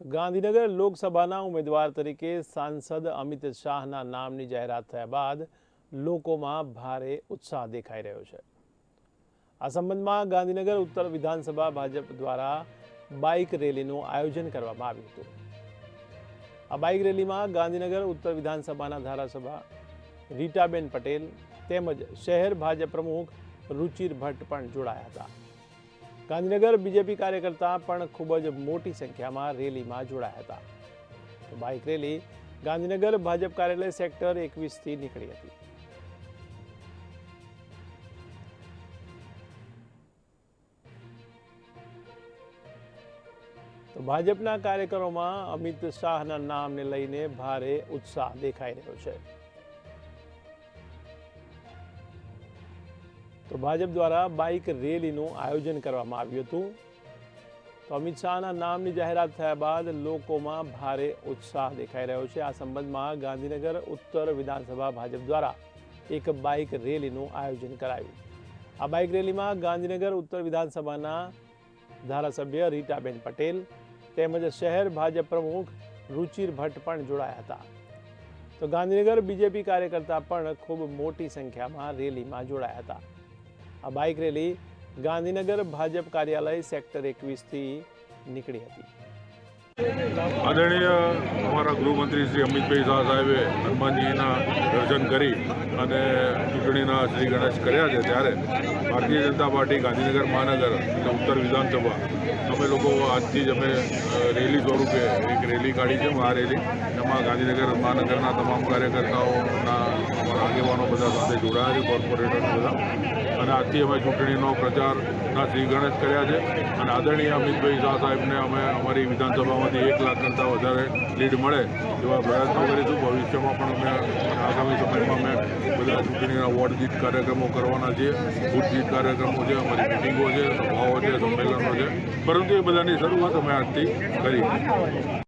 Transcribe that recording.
ગાંધીનગર લોકસભાના ઉમેદવાર તરીકે સાંસદ અમિત શાહના નામની જાહેરાત થયા બાદ લોકોમાં ભારે ઉત્સાહ દેખાઈ રહ્યો છે. આ સંબંધમાં ગાંધીનગર ઉત્તર વિધાનસભા ભાજપ દ્વારા બાઇક રેલીનું આયોજન કરવામાં આવ્યું હતું. આ બાઇક રેલીમાં ગાંધીનગર ઉત્તર વિધાનસભાના ધારાસભા રીટાબેન પટેલ તેમજ શહેર ભાજપ પ્રમુખ રુચિર ભટ્ટ પણ જોડાયા હતા. ગાંધીનગર બીજેપી કાર્યકર્તા પણ ખૂબ જ મોટી સંખ્યામાં રેલીમાં જોડાયા હતા. તો બાઇક રેલી ગાંધીનગર ભાજપ કાર્યાલય સેક્ટર એકવીસથી નીકળી હતી. તો ભાજપના કાર્યકરોમાં અમિત શાહના નામને લઈને ભારે ઉત્સાહ દેખાઈ રહ્યો છે. તો ભાજપ દ્વારા બાઇક રેલીનું આયોજન કરવામાં આવ્યું હતું. તો અમિત શાહના નામની જાહેરાત થયા બાદ લોકોમાં ભારે ઉત્સાહ દેખાઈ રહ્યો છે. આ સંબંધમાં ગાંધીનગર ઉત્તર વિધાનસભા ભાજપ દ્વારા એક બાઇક રેલીનું આયોજન કરાયું. આ બાઇક રેલીમાં ગાંધીનગર ઉત્તર વિધાનસભાના ધારાસભ્ય રીટાબેન પટેલ તેમજ શહેર ભાજપ પ્રમુખ રુચિર ભટ્ટ પણ જોડાયા હતા. તો ગાંધીનગર બીજેપી કાર્યકર્તા પણ ખૂબ મોટી સંખ્યામાં રેલીમાં જોડાયા હતા. આ બાઇક રેલી ગાંધીનગર ભાજપ કાર્યાલય સેક્ટર એકવીસથી નીકળી હતી. આદરણીય અમારા ગૃહમંત્રી શ્રી અમિતભાઈ શાહ સાહેબે હનુમાનજીના દર્શન કરી અને ચૂંટણીના શ્રી ગણેશ કર્યા છે ત્યારે ભારતીય જનતા પાર્ટી ગાંધીનગર મહાનગર અને ઉત્તર વિધાનસભા, અમે લોકો આજથી જ અમે રેલી સ્વરૂપે એક રેલી કાઢી છે, મહા રેલી. એમાં ગાંધીનગર મહાનગરના તમામ કાર્યકર્તાઓના આગેવાનો બધા સાથે જોડાયા છે, કોર્પોરેટર બધા. અને આજથી અમે ચૂંટણીનો પ્રચારના શ્રી ગણેશ કર્યા છે. અને આદરણીય અમિતભાઈ શાહ સાહેબને અમે અમારી વિધાનસભામાંથી એક લાખ કરતાં વધારે લીડ મળે એવા પ્રયત્નો કરીશું. ભવિષ્યમાં પણ અમે આગામી સમયમાં અમે બધા ચૂંટણીના વોર્ડ જીત કાર્યક્રમો કરવાના છીએ. બૂથ જીત કાર્યક્રમો છે, અમારી મિટિંગો છે, સભાઓ છે, સંમેલનો છે. પરંતુ એ બધાની શરૂઆત અમે આજથી કરી.